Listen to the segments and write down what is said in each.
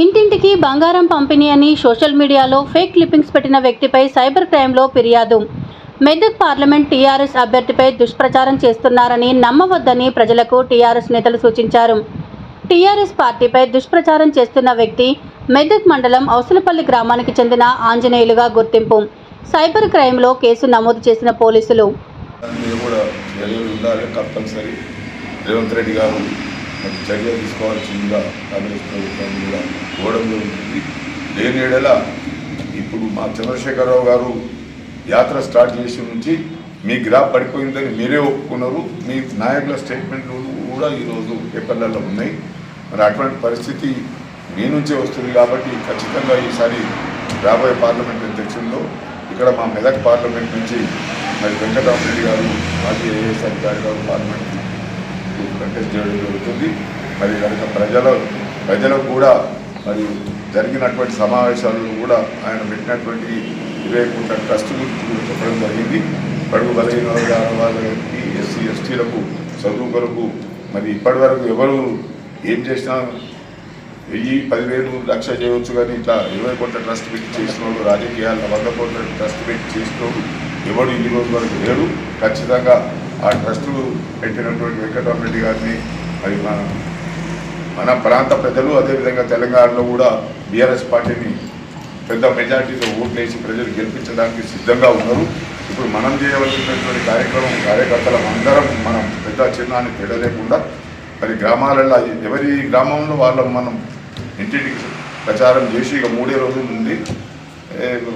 ఇంటింటికి బంగారం పంపిణీ అని సోషల్ మీడియాలో ఫేక్ క్లిప్పింగ్స్ పెట్టిన వ్యక్తిపై సైబర్ క్రైమ్లో ఫిర్యాదు. మెదక్ పార్లమెంట్ టీఆర్ఎస్ అభ్యర్థిపై దుష్ప్రచారం చేస్తున్నారని నమ్మవద్దని ప్రజలకు టీఆర్ఎస్ నేతలు సూచించారు. టీఆర్ఎస్ పార్టీపై దుష్ప్రచారం చేస్తున్న వ్యక్తి మెదక్ మండలం అవసలపల్లి గ్రామానికి చెందిన ఆంజనేయులుగా గుర్తింపు. సైబర్ క్రైమ్లో కేసు నమోదు చేసిన పోలీసులు. రేవంత్ రెడ్డి గారు మరి చర్య తీసుకోవాల్సిందిగా కాంగ్రెస్ ప్రభుత్వం కూడా కోవడం జరుగుతుంది. లేని ఏడల ఇప్పుడు మా చంద్రశేఖరరావు గారు యాత్ర స్టార్ట్ చేసి నుంచి మీ గ్రాఫ్ పడిపోయిందని మీరే ఒప్పుకున్నారు. మీ నాయకుల స్టేట్మెంట్లు కూడా ఈరోజు పేపర్లలో ఉన్నాయి. మరి అటువంటి పరిస్థితి మీ నుంచే వస్తుంది కాబట్టి ఖచ్చితంగా ఈసారి రాబోయే పార్లమెంట్ అధ్యక్షుల్లో ఇక్కడ మా మెదక్ పార్లమెంట్ నుంచి మరి వెంకటరామరెడ్డి గారు మాజీ ఏఎస్ అధికారి గారు పార్లమెంట్ కంటెస్ట్ చేయడం జరుగుతుంది మరి కనుక ప్రజలు ప్రజలకు కూడా మరి జరిగినటువంటి సమావేశాలను కూడా ఆయన పెట్టినటువంటి వివేకుండా ట్రస్ట్ గురించి చెప్పడం జరిగింది. పడుగు బలహీన వర్గాల వాళ్ళకి ఎస్సీ ఎస్టీలకు చదువు కొరకు మరి ఇప్పటి వరకు ఎవరు ఏం చేసినా వెయ్యి పదివేలు లక్ష చేయవచ్చు కానీ ఇట్లా ఇరవై కోట్ల ట్రస్ట్ పెట్టి చేసిన వాళ్ళు రాజకీయాల్లో వంద కోట్ల ట్రస్ట్ పెట్టి చేసిన ఎవరు ఎవడు ఈ రోజు వరకు లేడు ఖచ్చితంగా ఆ ట్రస్ట్ పెట్టినటువంటి వెంకటరామరెడ్డి గారిని మరి మన మన ప్రాంత ప్రజలు అదేవిధంగా తెలంగాణలో కూడా బీఆర్ఎస్ పార్టీని పెద్ద మెజార్టీతో ఓట్లేసి ప్రజలు గెలిపించడానికి సిద్ధంగా ఉన్నారు. ఇప్పుడు మనం చేయవలసినటువంటి కార్యక్రమం కార్యకర్తలం అందరం మనం పెద్ద చిన్నాన్ని తేడలేకుండా మరి గ్రామాలలో ఎవరి గ్రామంలో వాళ్ళ మనం ఇంటింటికి ప్రచారం చేసి ఇక మూడే రోజుల నుండి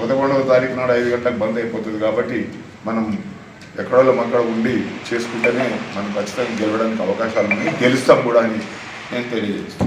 పదకొండవ తారీఖు నాడు ఐదు గంటలకు బంద్ అయిపోతుంది కాబట్టి మనం ఎక్కడో అక్కడ ఉండి చేసుకుంటేనే మనం ఖచ్చితంగా గెలవడానికి అవకాశాలు ఉన్నాయి. గెలుస్తాం కూడా అని నేను తెలియజేస్తాను